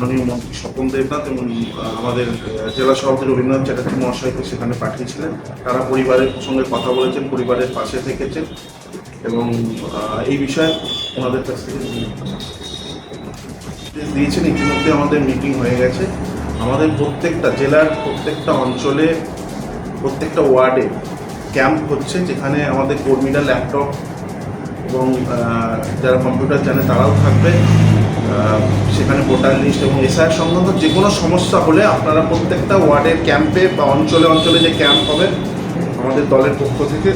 মাননীয় মন্ত্রী স্বপন দেবনাথ এবং আমাদের জেলা সভাপতি রবীন্দ্রনাথ চ্যাটার্জি মহাশয়কে সেখানে পাঠিয়েছিলেন। তারা পরিবারের সঙ্গে কথা বলেছেন, পরিবারের পাশে থেকেছেন এবং এই বিষয়ে ওনাদের কাছ থেকে দিয়েছেন। ইতিমধ্যে আমাদের মিটিং হয়ে গেছে। আমাদের প্রত্যেকটা জেলার প্রত্যেকটা অঞ্চলে, প্রত্যেকটা ওয়ার্ডে ক্যাম্প হচ্ছে যেখানে আমাদের কর্মীরা ল্যাপটপ এবং যারা কম্পিউটার জানে তারাও থাকবে। সেখানে ভোটার লিস্ট এবং এসআইয়ের সংক্রান্ত যে কোনো সমস্যা হলে আপনারা প্রত্যেকটা ওয়ার্ডের ক্যাম্পে বা অঞ্চলে অঞ্চলে যে ক্যাম্প হবে আমাদের দলের পক্ষ থেকে,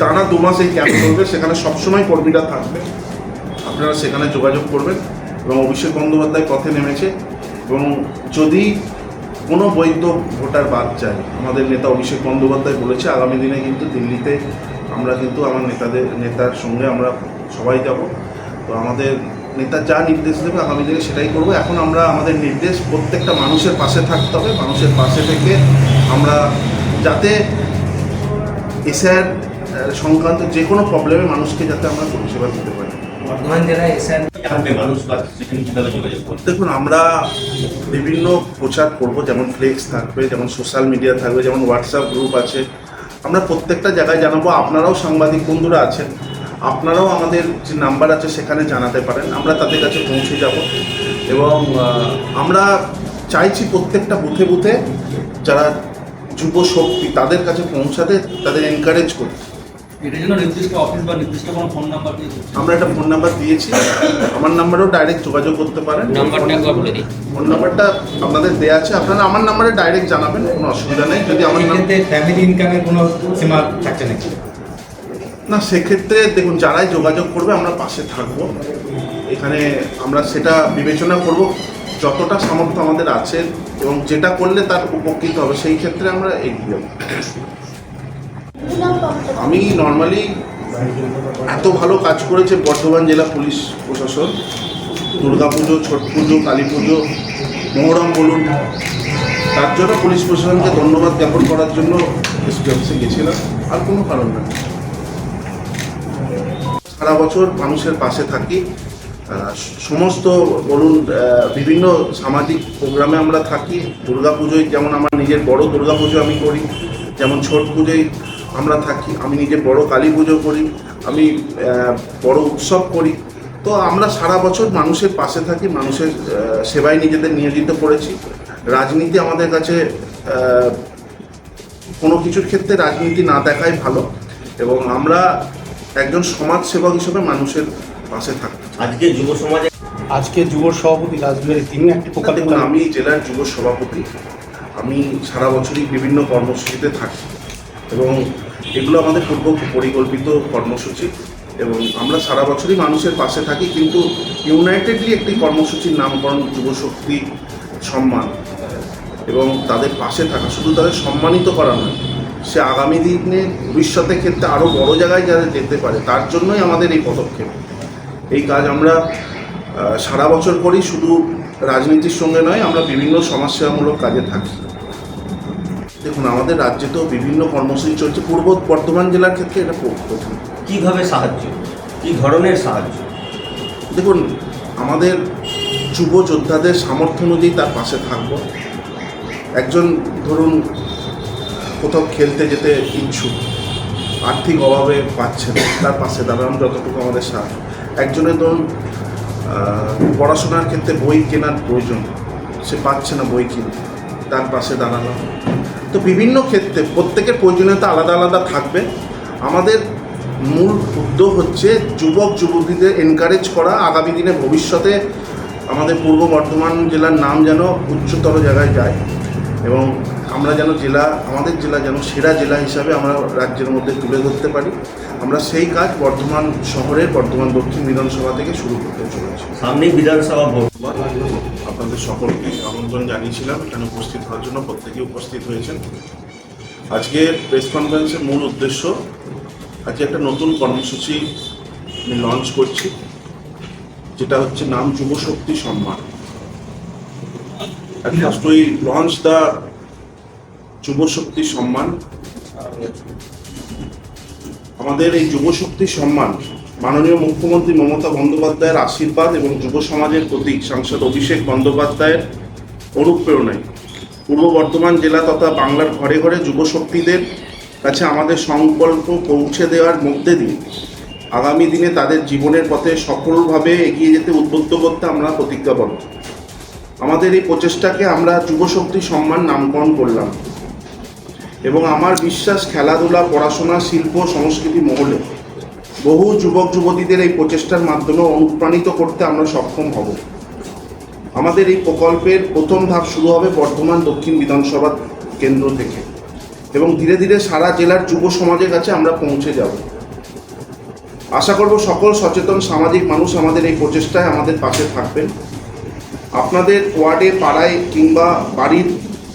টানা দু মাস এই ক্যাম্প চলবে, সেখানে সবসময় কর্মীরা থাকবে। আপনারা সেখানে যোগাযোগ করবেন এবং অভিষেক বন্দ্যোপাধ্যায় পথে নেমেছে এবং যদি কোনো বৈধ ভোটার বাদ যায়, আমাদের নেতা অভিষেক বন্দ্যোপাধ্যায় বলেছে, আগামী দিনে কিন্তু দিল্লিতে আমরা কিন্তু আমার নেতাদের, নেতার সঙ্গে আমরা সবাই যাব। তো আমাদের নেতা যা নির্দেশ দেবে আগামী দিনে সেটাই করব। এখন আমরা আমাদের নির্দেশ প্রত্যেকটা মানুষের পাশে থাকতে হবে। মানুষের পাশে থেকে আমরা যাতে এসআর সংক্রান্ত যে কোনো প্রবলেমে মানুষকে যাতে আমরা পরিষেবা দিতে পারি। দেখুন আমরা বিভিন্ন প্রচার করব। যেমন ফ্লেক্স থাকবে যেমন সোশ্যাল মিডিয়া থাকবে যেমন হোয়াটসঅ্যাপ গ্রুপ আছে। আমরা প্রত্যেকটা জায়গায় জানাব। আপনারাও সাংবাদিক বন্ধুরা আছেন। আপনারাও আমাদের যে নাম্বার আছে সেখানে জানাতে পারেন। আমরা তাদের কাছে পৌঁছে যাব। এবং আমরা চাইছি প্রত্যেকটা বুথে বুথে যারা যুব শক্তি তাদের কাছে পৌঁছাতে তাদের এনকারেজ করতে। এটার জন্য নির্দিষ্ট অফিস বা নির্দিষ্ট কোনো ফোন নাম্বার আমরা একটা ফোন নাম্বার দিয়েছি। আমার নাম্বারেও ডাইরেক্ট যোগাযোগ করতে পারেন। ফোন নাম্বারটা আপনাদের দেওয়া আছে। আপনারা আমার নাম্বারে ডাইরেক্ট জানাবেন কোনো অসুবিধা নেই। যদি আমার ফ্যামিলি ইনকামের কোনো সীমা থাকছে নাকি? না, সেক্ষেত্রে দেখুন, যারাই যোগাযোগ করবে, আমরা পাশে থাকব। এখানে আমরা সেটা বিবেচনা করব, যতটা সামর্থ্য আমাদের আছে এবং যেটা করলে তার উপকৃত হবে, সেই ক্ষেত্রে আমরা এগিয়ে আমি নর্মালি এত ভালো কাজ করেছে বর্ধমান জেলা পুলিশ প্রশাসন। দুর্গাপুজো ছট পুজো, কালী পুজো, মহরম বলুন। তার জন্য পুলিশ প্রশাসনকে ধন্যবাদ জ্ঞাপন করার জন্য এসপি অফিসে গেছিলাম। আর কোনো কারণ না। সারা বছর মানুষের পাশে থাকি। সমস্ত বলুন বিভিন্ন সামাজিক প্রোগ্রামে আমরা থাকি। দুর্গা পুজোয় যেমন আমার নিজের বড় দুর্গা পুজো আমি করি, যেমন ছট পুজোয় আমরা থাকি, আমি নিজে বড় কালী পুজো করি, আমি বড় উৎসব করি। তো আমরা সারা বছর মানুষের পাশে থাকি, মানুষের সেবায় নিজেদের নিয়োজিত করেছি। রাজনীতি আমাদের কাছে কোনো কিছুর ক্ষেত্রে রাজনীতি না দেখাই ভালো। এবং আমরা একজন সমাজসেবক হিসেবে মানুষের পাশে থাকি আজকে যুব সমাজে আজকে যুব সভাপতি রাজবিহারী তিনি একটি প্রকল্প দেখুন আমি জেলার যুব সভাপতি। আমি সারা বছরই বিভিন্ন কর্মসূচিতে থাকি এবং এগুলো আমাদের পূর্ব পরিকল্পিত কর্মসূচি এবং আমরা সারা বছরই মানুষের পাশে থাকি কিন্তু ইউনাইটেডলি একটি কর্মসূচির নামকরণ যুবশক্তি সম্মান এবং তাদের পাশে থাকা শুধু তাদের সম্মানিত করা নয় সে আগামী দিনে ভবিষ্যতের ক্ষেত্রে আরও বড় জায়গায় যাতে যেতে পারে তার জন্যই আমাদের এই পদক্ষেপ। এই কাজ আমরা সারা বছর করি শুধু রাজনীতির সঙ্গে নয় আমরা বিভিন্ন সমাজসেবামূলক কাজে থাকি। দেখুন আমাদের রাজ্যে তো বিভিন্ন কর্মসূচি চলছে। পূর্ব বর্ধমান জেলার ক্ষেত্রে এটা প্র- প্রথম কীভাবে সাহায্য? কী ধরনের সাহায্য? দেখুন আমাদের যুব যোদ্ধাদের সামর্থ্য অনুযায়ী তার পাশে থাকব। একজন ধরুন কোথাও খেলতে যেতে ইচ্ছুক, আর্থিক অভাবে পাচ্ছে না, তার পাশে দাঁড়ানো যতটুকু আমাদের সাহায্য একজনের ধরুন পড়াশোনার ক্ষেত্রে বই কেনার প্রয়োজন, সে পাচ্ছে না বই কিনতে, তার পাশে দাঁড়ানো তো বিভিন্ন ক্ষেত্রে প্রত্যেকের প্রয়োজনীয়তা আলাদা আলাদা থাকবে। আমাদের মূল উদ্যোগ হচ্ছে যুবক যুবতীদের এনকারেজ করা, আগামী দিনে ভবিষ্যতে আমাদের পূর্ব বর্ধমান জেলার নাম যেন উচ্চতর জায়গায় যায় এবং আমরা যেন জেলা আমাদের জেলা যেন সেরা জেলা হিসাবে আমরা রাজ্যের মধ্যে তুলে ধরতে পারি। আমরা সেই কাজ বর্ধমান শহরের বর্ধমান দক্ষিণ বিধানসভা থেকে শুরু করতে চলেছি। সামনেই বিধানসভা ভোট। আপনাদের সকলকে আমন্ত্রণ জানিয়েছিলাম এখানে উপস্থিত হওয়ার জন্য প্রত্যেকেই উপস্থিত হয়েছেন। আজকের প্রেস কনফারেন্সের মূল উদ্দেশ্য আজকে একটা নতুন কর্মসূচি আমি লঞ্চ করছি যেটা হচ্ছে নাম যুবশক্তি সম্মান। We launch the যুব শক্তি সম্মান আমাদের এই যুব শক্তি সম্মান মাননীয় মুখ্যমন্ত্রী মমতা বন্দ্যোপাধ্যায়ের আশীর্বাদ এবং যুব সমাজের প্রতীক সাংসদ অভিষেক বন্দ্যোপাধ্যায়ের অনুপ্রেরণায়। পূর্ব বর্ধমান জেলা তথা বাংলার ঘরে ঘরে যুব শক্তিদের কাছে আমাদের সংকল্প পৌঁছে দেওয়ার মধ্যে দিয়ে আগামী দিনে তাদের জীবনের পথে সফলভাবে এগিয়ে যেতে উদ্বুদ্ধ করতে আমরা প্রতিজ্ঞাবদ্ধ। আমাদের এই প্রচেষ্টাকে আমরা যুব শক্তি সম্মান নামকরণ করলাম। এবং আমার বিশ্বাস খেলাধুলা, পড়াশোনা, শিল্প, সংস্কৃতি মহলে বহু যুবক, যুবতীদের এই প্রচেষ্টার মাধ্যমে অনুপ্রাণিত করতে আমরা সক্ষম হব। আমাদের এই প্রকল্পের প্রথম ধাপ শুরু হবে বর্ধমান দক্ষিণ বিধানসভা কেন্দ্র থেকে এবং ধীরে ধীরে সারা জেলার যুব সমাজের কাছে আমরা পৌঁছে যাব। আশা করব সকল সচেতন সামাজিক মানুষ আমাদের এই প্রচেষ্টায় আমাদের পাশে থাকবেন। আপনাদের ওয়ার্ডে, পাড়ায় কিংবা বাড়ির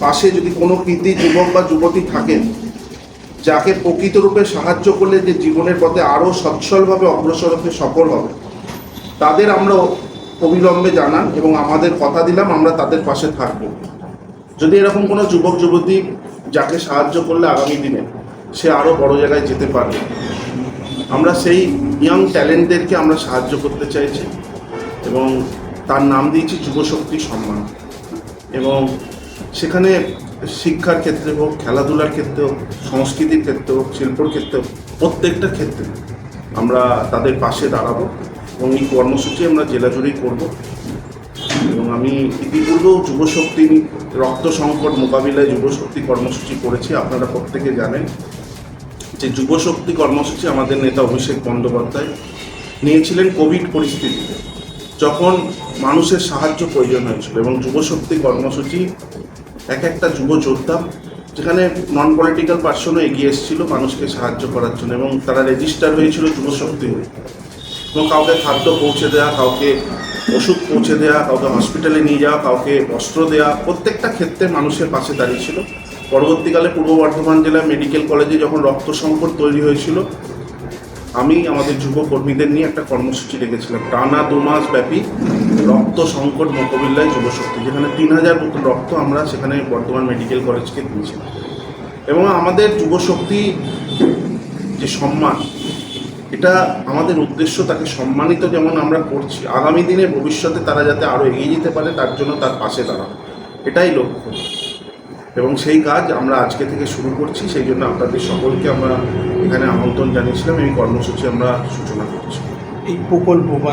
পাশে যদি কোনো কৃতি যুবক বা যুবতী থাকেন, যাকে প্রকৃতরূপে সাহায্য করলে যে জীবনের পথে আরও সচ্ছলভাবে অগ্রসর হতে সফল হবে, তাদের আমরা অবিলম্বে জানান এবং আমাদের কথা দিলাম, আমরা তাদের পাশে থাকব। যদি এরকম কোনো যুবক, যুবতী যাকে সাহায্য করলে আগামী দিনে সে আরও বড় জায়গায় যেতে পারবে, আমরা সেই ইয়াং ট্যালেন্টদেরকে আমরা সাহায্য করতে চাইছি এবং তার নাম দিয়েছি যুবশক্তি সম্মান। এবং সেখানে শিক্ষার ক্ষেত্রে হোক, খেলাধুলার ক্ষেত্রে হোক, সংস্কৃতির ক্ষেত্রে হোক, শিল্পর ক্ষেত্রে হোক, প্রত্যেকটা ক্ষেত্রে আমরা তাদের পাশে দাঁড়াবো এবং এই কর্মসূচি আমরা জেলা জুড়েই করব। এবং আমি ইতিপূর্বেও যুবশক্তি রক্ত সংকট মোকাবিলায় যুবশক্তি কর্মসূচি করেছি, আপনারা প্রত্যেকে জানেন যে যুবশক্তি কর্মসূচি আমাদের নেতা অভিষেক বন্দ্যোপাধ্যায় নিয়েছিলেন কোভিড পরিস্থিতিতে। যখন মানুষের সাহায্য প্রয়োজন হয়েছিল এবং যুবশক্তি কর্মসূচি এক একটা যুব যোদ্ধা, যেখানে নন পলিটিক্যাল পার্সনও এগিয়ে এসেছিল মানুষকে সাহায্য করার জন্য এবং তারা রেজিস্টার হয়েছিল যুবশক্তি হয়ে। এবং কাউকে খাদ্য পৌঁছে দেওয়া কাউকে ওষুধ পৌঁছে দেওয়া কাউকে হসপিটালে নিয়ে যাওয়া, কাউকে বস্ত্র দেওয়া প্রত্যেকটা ক্ষেত্রে মানুষের পাশে দাঁড়িয়েছিল। পরবর্তীকালে পূর্ব বর্ধমান জেলা মেডিকেল কলেজে যখন রক্ত সংকট তৈরি হয়েছিল, আমি আমাদের যুব কর্মীদের নিয়ে একটা কর্মসূচি রেখেছিলাম। টানা দু মাস ব্যাপী রক্ত সংকট মোকাবিলায় যুবশক্তি, যেখানে তিন হাজার মতো রক্ত আমরা সেখানে বর্ধমান মেডিকেল কলেজকে দিয়েছিলাম এবং আমাদের যুবশক্তি যে সম্মান, এটা আমাদের উদ্দেশ্য তাকে সম্মানিত যেমন আমরা করছি, আগামী দিনে ভবিষ্যতে তারা যাতে আরও এগিয়ে যেতে পারে, তার জন্য তার পাশে দাঁড়ানো এটাই লক্ষ্য। এবং সেই কাজ আমরা আজকে থেকে শুরু করছি, সেই জন্য আপনাদের সকলকে আমরা এখানে আমন্ত্রণ জানিয়েছিলাম, এই কর্মসূচি আমরা সূচনা করছি। এই প্রকল্প বা